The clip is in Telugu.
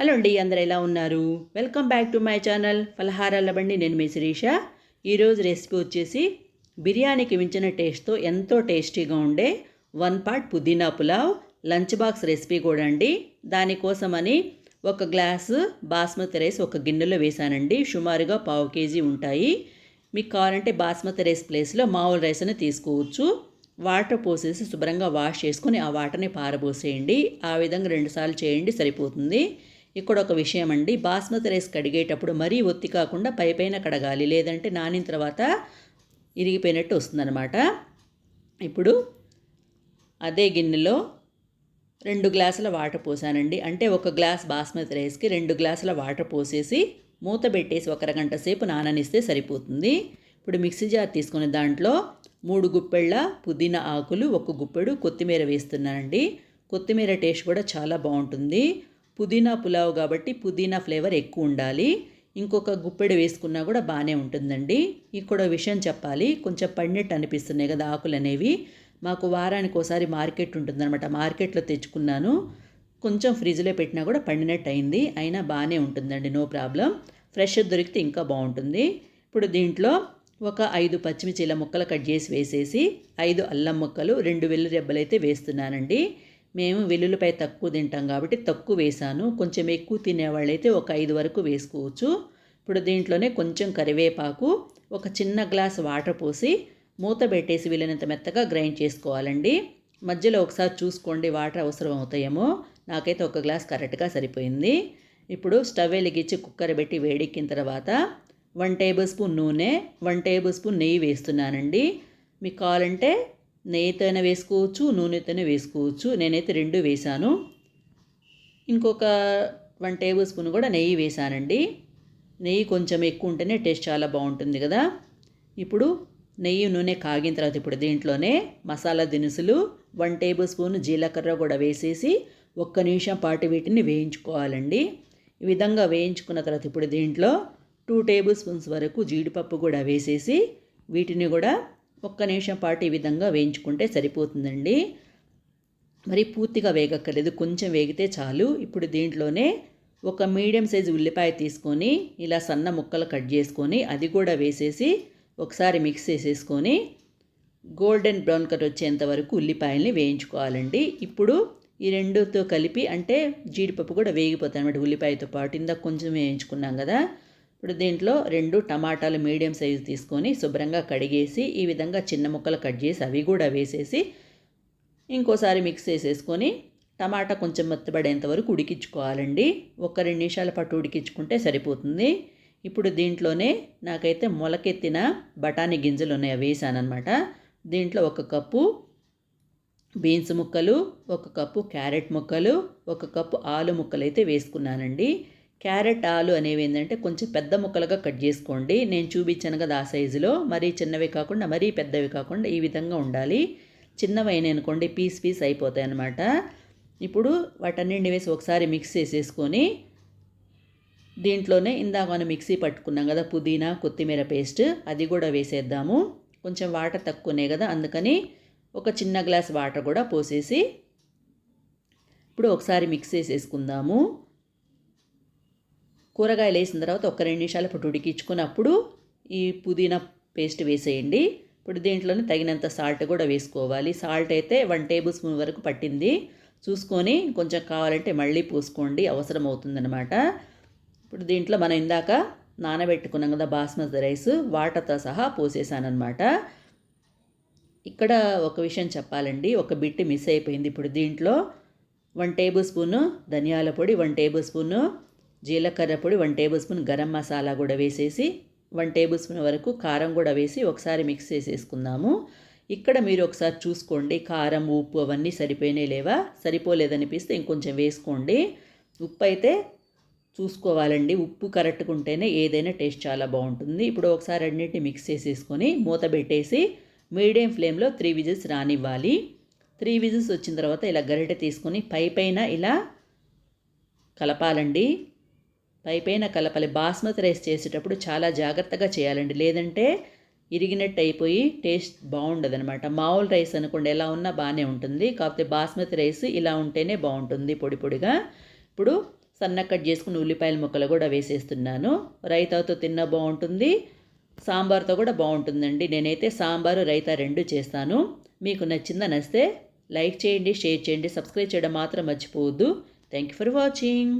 హలో అండి అందరు ఎలా ఉన్నారు? Welcome back to my channel ఫలహారాల బండి నేను మీ శిరీష. ఈరోజు రెసిపీ వచ్చేసి బిర్యానీకి మించిన టేస్ట్తో ఎంతో టేస్టీగా ఉండే వన్ పార్ట్ పుదీనా పులావ్ లంచ్ బాక్స్ రెసిపీ కూడా అండి. దానికోసమని ఒక గ్లాసు బాస్మతి రైస్ ఒక గిన్నెలో వేసానండి సుమారుగా పావు కేజీ ఉంటాయి. మీకు కావాలంటే బాస్మతి రైస్ ప్లేస్లో మామూలు రైస్ అని తీసుకోవచ్చు. వాటర్ పోసేసి శుభ్రంగా వాష్ చేసుకొని ఆ వాటర్ని పారబోసేయండి. ఆ విధంగా రెండుసార్లు చేయండి సరిపోతుంది. ఇక్కడ ఒక విషయం అండి బాస్మతి రైస్ కడిగేటప్పుడు మరీ ఒత్తి కాకుండా పై పైన కడగాలి. లేదంటే నానిన తర్వాత ఇరిగిపోయినట్టు వస్తుందన్నమాట. ఇప్పుడు అదే గిన్నెలో రెండు గ్లాసుల వాటర్ పోసానండి. అంటే ఒక గ్లాస్ బాస్మతి రైస్కి రెండు గ్లాసుల వాటర్ పోసేసి మూత పెట్టేసి ఒక అరగంట సేపు నాననిస్తే సరిపోతుంది. ఇప్పుడు మిక్సీ జార్ తీసుకుని దాంట్లో మూడు గుప్పెళ్ళ పుదీనా ఆకులు ఒక గుప్పెడు కొత్తిమీర వేస్తున్నానండి. కొత్తిమీర టేస్ట్ కూడా చాలా బాగుంటుంది. పుదీనా పులావ్ కాబట్టి పుదీనా ఫ్లేవర్ ఎక్కువ ఉండాలి. ఇంకొక గుప్పెడు వేసుకున్నా కూడా బాగానే ఉంటుందండి. ఇక్కడ విషయం చెప్పాలి. కొంచెం పడినట్టు అనిపిస్తున్నాయి కదా ఆకులు అనేవి. మాకు వారానికి ఒకసారి మార్కెట్ ఉంటుందన్నమాట. మార్కెట్లో తెచ్చుకున్నాను. కొంచెం ఫ్రిడ్జ్లో పెట్టినా కూడా పండినట్టు అయింది. అయినా బాగానే ఉంటుందండి. No problem. ఫ్రెష్ దొరికితే ఇంకా బాగుంటుంది. ఇప్పుడు దీంట్లో ఒక ఐదు పచ్చిమిర్చిల ముక్కలు కట్ చేసి వేసేసి ఐదు అల్లం ముక్కలు రెండు వెల్లు రెబ్బలైతే వేస్తున్నానండి. మేము వెల్లుల్లిపాయ తక్కువ తింటాం కాబట్టి తక్కువ వేసాను. కొంచెం ఎక్కువ తినేవాళ్ళైతే ఒక ఐదు వరకు వేసుకోవచ్చు. ఇప్పుడు దీంట్లోనే కొంచెం కరివేపాకు ఒక చిన్న గ్లాస్ వాటర్ పోసి మూత పెట్టేసి వీలైనంత మెత్తగా గ్రైండ్ చేసుకోవాలండి. మధ్యలో ఒకసారి చూసుకోండి వాటర్ అవసరం అవుతాయేమో. నాకైతే ఒక గ్లాస్ కరెక్ట్గా సరిపోయింది. ఇప్పుడు స్టవ్ వెలిగించి కుక్కర్ పెట్టి వేడెక్కిన తర్వాత వన్ టేబుల్ స్పూన్ నూనె వన్ టేబుల్ స్పూన్ నెయ్యి వేస్తున్నానండి. మీకు కావాలంటే నెయ్యితోనే వేసుకోవచ్చు నూనెతోనే వేసుకోవచ్చు. నేనైతే రెండు వేశాను. ఇంకొక వన్ టేబుల్ స్పూన్ కూడా నెయ్యి వేశానండి. నెయ్యి కొంచెం ఎక్కువ ఉంటేనే టేస్ట్ చాలా బాగుంటుంది కదా. ఇప్పుడు నెయ్యి నూనె కాగిన తర్వాత ఇప్పుడు దీంట్లోనే మసాలా దినుసులు వన్ టేబుల్ స్పూన్ జీలకర్ర కూడా వేసేసి ఒక్క నిమిషం పాటు వీటిని వేయించుకోవాలండి. ఈ విధంగా వేయించుకున్న తర్వాత ఇప్పుడు దీంట్లో టూ టేబుల్ స్పూన్స్ వరకు జీడిపప్పు కూడా వేసేసి వీటిని కూడా ఒక్క నిమిషం పాటు ఈ విధంగా వేయించుకుంటే సరిపోతుందండి. మరి పూర్తిగా వేగక్కర్లేదు కొంచెం వేగితే చాలు. ఇప్పుడు దీంట్లోనే ఒక మీడియం సైజు ఉల్లిపాయ తీసుకొని ఇలా సన్న ముక్కలు కట్ చేసుకొని అది కూడా వేసేసి ఒకసారి మిక్స్ చేసేసుకొని గోల్డెన్ బ్రౌన్ కలర్ వచ్చేంత వరకు ఉల్లిపాయల్ని వేయించుకోవాలండి. ఇప్పుడు ఈ రెండుతో కలిపి అంటే జీడిపప్పు కూడా వేగిపోతాయి అనమాట ఉల్లిపాయతో పాటు. ఇందాక కొంచెం వేయించుకున్నాం కదా ఇప్పుడు దీంట్లో రెండు టమాటాలు మీడియం సైజు తీసుకొని శుభ్రంగా కడిగేసి ఈ విధంగా చిన్న ముక్కలు కట్ చేసి అవి కూడా వేసేసి ఇంకోసారి మిక్స్ చేసేసుకొని టమాటా కొంచెం మెత్తబడేంత వరకు ఉడికించుకోవాలండి. ఒక రెండు నిమిషాల పాటు ఉడికించుకుంటే సరిపోతుంది. ఇప్పుడు దీంట్లోనే నాకైతే మొలకెత్తిన బఠానీ గింజలు ఉన్నాయి అవి వేసానమాట దీంట్లో ఒక కప్పు బీన్స్ ముక్కలు ఒక కప్పు క్యారెట్ ముక్కలు ఒక కప్పు ఆలు ముక్కలు అయితే వేసుకున్నానండి. క్యారెట్ ఆలు అనేవి ఏంటంటే కొంచెం పెద్ద ముక్కలుగా కట్ చేసుకోండి. నేను చూపించాను కదా ఆ సైజులో. మరీ చిన్నవి కాకుండా మరీ పెద్దవి కాకుండా ఈ విధంగా ఉండాలి. చిన్నవైన అనుకోండి పీస్ పీస్ అయిపోతాయి అన్నమాట. ఇప్పుడు వాటన్నింటిని వేసి ఒకసారి మిక్స్ చేసేసుకొని దీంట్లోనే ఇందాక మనం మిక్సీ పట్టుకున్నాం కదా పుదీనా కొత్తిమీర పేస్ట్ అది కూడా వేసేద్దాము. కొంచెం వాటర్ తక్కువనే కదా అందుకని ఒక చిన్న గ్లాస్ వాటర్ కూడా పోసేసి ఇప్పుడు ఒకసారి మిక్స్ చేసేసుకుందాము. కూరగాయలు వేసిన తర్వాత ఒక రెండు నిమిషాలు ఇప్పుడు ఉడికించుకున్నప్పుడు ఈ పుదీనా పేస్ట్ వేసేయండి. ఇప్పుడు దీంట్లోనే తగినంత సాల్ట్ కూడా వేసుకోవాలి. సాల్ట్ అయితే వన్ టేబుల్ స్పూన్ వరకు పట్టింది. చూసుకొని కొంచెం కావాలంటే మళ్ళీ పూసుకోండి. అవసరం అవుతుందన్నమాట. ఇప్పుడు దీంట్లో మనం ఇందాక నానబెట్టుకున్నాం కదా బాస్మతి రైస్ వాటర్తో సహా పోసేసానమాట ఇక్కడ ఒక విషయం చెప్పాలండి. ఒక బిట్ మిస్ అయిపోయింది ఇప్పుడు దీంట్లో. వన్ టేబుల్ స్పూను ధనియాల పొడి వన్ టేబుల్ స్పూను జీలకర్ర పొడి one tablespoon garam masala కూడా వేసేసి వన్ టేబుల్ స్పూన్ వరకు కారం కూడా వేసి ఒకసారి మిక్స్ చేసేసుకుందాము. ఇక్కడ మీరు ఒకసారి చూసుకోండి కారం ఉప్పు అవన్నీ సరిపోయినాయి లేవా? సరిపోలేదనిపిస్తే ఇంకొంచెం వేసుకోండి. ఉప్పు అయితే చూసుకోవాలండి. ఉప్పు కరెక్ట్గా ఉంటేనే ఏదైనా టేస్ట్ చాలా బాగుంటుంది. ఇప్పుడు ఒకసారి అన్నిటిని మిక్స్ చేసేసుకొని మూత పెట్టేసి మీడియం ఫ్లేమ్లో త్రీ విజిల్స్ రానివ్వాలి. త్రీ విజిల్స్ వచ్చిన తర్వాత ఇలా గరిటె తీసుకొని పై పైన ఇలా కలపాలండి. పైపైన కలపలి బాస్మతి రైస్ చేసేటప్పుడు చాలా జాగ్రత్తగా చేయాలండి. లేదంటే ఇరిగినట్టు అయిపోయి టేస్ట్ బాగుండదనమాట. మామూలు రైస్ అనుకోండి ఎలా ఉన్నా బాగానే ఉంటుంది. కాకపోతే బాస్మతి రైస్ ఇలా ఉంటేనే బాగుంటుంది పొడి పొడిగా. ఇప్పుడు సన్న కట్ చేసుకుని ఉల్లిపాయల ముక్కలు కూడా వేసేస్తున్నాను. రైతాతో తిన్న బాగుంటుంది. సాంబార్తో కూడా బాగుంటుందండి. నేనైతే సాంబారు రైతా రెండు చేస్తాను. మీకు నచ్చిందా నచ్చితే లైక్ చేయండి షేర్ చేయండి సబ్స్క్రైబ్ చేయడం మాత్రం మర్చిపోవద్దు. Thank you for watching.